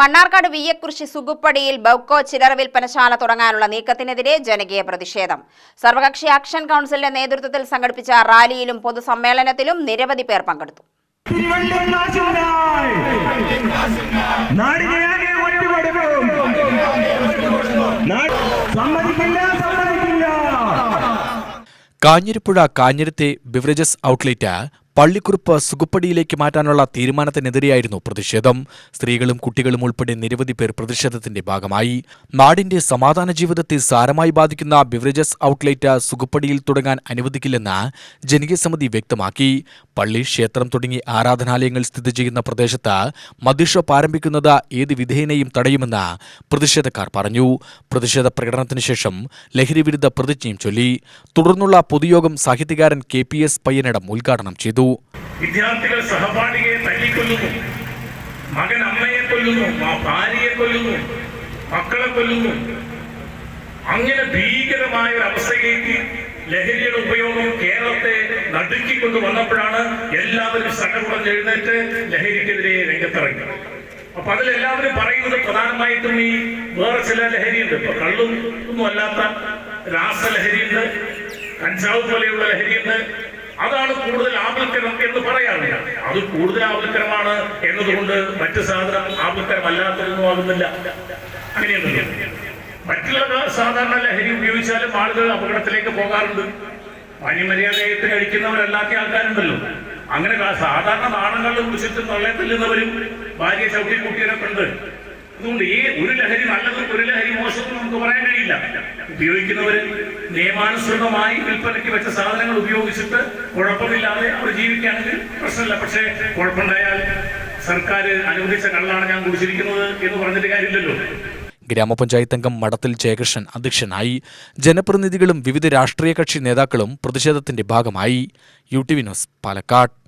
മണ്ണാർക്കാട് വിയ്യക്കുറിശി സുഗുപ്പടിയിൽ ബൗക്കോ ചില്ലറ വിൽപ്പനശാല തുടങ്ങാനുള്ള നീക്കത്തിനെതിരെ ജനകീയ പ്രതിഷേധം. സർവകക്ഷി ആക്ഷൻ കൗൺസിലിന്റെ നേതൃത്വത്തിൽ സംഘടിപ്പിച്ച റാലിയിലും പൊതുസമ്മേളനത്തിലും നിരവധി പേർ പങ്കെടുത്തു. കാഞ്ഞിരപ്പുഴ കാഞ്ഞിരത്തെ ബിവറേജസ് ഔട്ട്ലെറ്റ് പള്ളിക്കുറുപ്പ് സുഖപ്പടിയിലേക്ക് മാറ്റാനുള്ള തീരുമാനത്തിനെതിരെയായിരുന്നു പ്രതിഷേധം. സ്ത്രീകളും കുട്ടികളും ഉൾപ്പെടെ നിരവധി പേർ പ്രതിഷേധത്തിന്റെ ഭാഗമായി. നാടിന്റെ സമാധാന ജീവിതത്തെ സാരമായി ബാധിക്കുന്ന ബിവറേജസ് ഔട്ട്ലെറ്റ് സുഖപ്പടിയിൽ തുടങ്ങാൻ അനുവദിക്കില്ലെന്ന് ജനകീയ സമിതി വ്യക്തമാക്കി. പള്ളി ക്ഷേത്രം തുടങ്ങി ആരാധനാലയങ്ങൾ സ്ഥിതി ചെയ്യുന്ന പ്രദേശത്ത് മദ്യഷോപ്പ് ആരംഭിക്കുന്നത് ഏത് വിധേയനെയും തടയുമെന്ന് പ്രതിഷേധക്കാർ പറഞ്ഞു. പ്രതിഷേധ പ്രകടനത്തിന് ശേഷം ലഹരിവിരുദ്ധ പ്രതിജ്ഞയും ചൊല്ലി. തുടർന്നുള്ള പൊതുയോഗം സാഹിത്യകാരൻ കെ പി എസ് പയ്യനടം ഉദ്ഘാടനം ചെയ്തു. വിദ്യാർത്ഥികൾ സഹപാഠിയെ തല്ലിക്കൊല്ലുന്നു. മകൻ അമ്മയെ കൊല്ലുന്നു ഭാര്യയെ കൊല്ലുന്നു മക്കളെ കൊല്ലുന്നു. അങ്ങനെ ഭീകരമായ ഒരു അവസ്ഥയിലേക്ക് ലഹരിയുടെ ഉപയോഗം കേരളത്തെ നടുക്കിക്കൊണ്ട് വന്നപ്പോഴാണ് എല്ലാവരും സകലം എഴുന്നേറ്റ് ലഹരിക്കെതിരെ രംഗത്തിറങ്ങി. അപ്പൊ അതിലെല്ലാവരും പറയുന്നത് പ്രധാനമായിട്ടും ഈ വേറെ ചില ലഹരിയുണ്ട്. ഇപ്പൊ കള്ളും ഒന്നും അല്ലാത്ത രാസലഹരിയുണ്ട് കഞ്ചാവ് പോലെയുള്ള ലഹരിയുണ്ട്. അതാണ് കൂടുതൽ ആപൽക്കരം എന്ന് പറയാറില്ല. അത് കൂടുതൽ ആപൽക്കരമാണ് എന്നതുകൊണ്ട് മറ്റു സാധനം ആപൽക്കരമല്ലാത്തതൊന്നും ആകുന്നില്ല. അങ്ങനെയൊന്നുമില്ല. മറ്റുള്ള സാധാരണ ലഹരി ഉപയോഗിച്ചാലും ആളുകൾ അപകടത്തിലേക്ക് പോകാറുണ്ട്. മാന്യമര്യാദയായിട്ട് കഴിക്കുന്നവരല്ലാത്ത ആൾക്കാരുണ്ടല്ലോ. അങ്ങനെ സാധാരണ നാണങ്ങളിലും കുറിച്ചിട്ട് തൊള്ളെ തല്ലുന്നവരും ഭാര്യ ചവിട്ടി കൂട്ടിയവരൊക്കെ ഉണ്ട്. അതുകൊണ്ട് ഈ ഒരു ലഹരി നല്ലതും ഒരു ലഹരി മോശവും നമുക്ക് പറയാൻ കഴിയില്ല. ഉപയോഗിക്കുന്നവര് നിയമാനുസൃതമായി വിൽപ്പനയ്ക്ക് വെച്ച സാധനങ്ങൾ ഉപയോഗിച്ചിട്ട് കുഴപ്പമില്ലാതെ അവർ ജീവിക്കുകയാണെങ്കിൽ പ്രശ്നമില്ല. പക്ഷേ കുഴപ്പമുണ്ടായാൽ സർക്കാർ അനുവദിച്ച കള്ളാണ് ഞാൻ കുടിച്ചിരിക്കുന്നത് എന്ന് പറഞ്ഞിട്ട് കാര്യമില്ലല്ലോ. ഗ്രാമപഞ്ചായത്ത് അംഗം മഠത്തിൽ ജയകൃഷ്ണൻ അധ്യക്ഷനായി. ജനപ്രതിനിധികളും വിവിധ രാഷ്ട്രീയ കക്ഷി നേതാക്കളും പ്രതിഷേധത്തിന്റെ ഭാഗമായി. U T V news Palakkad.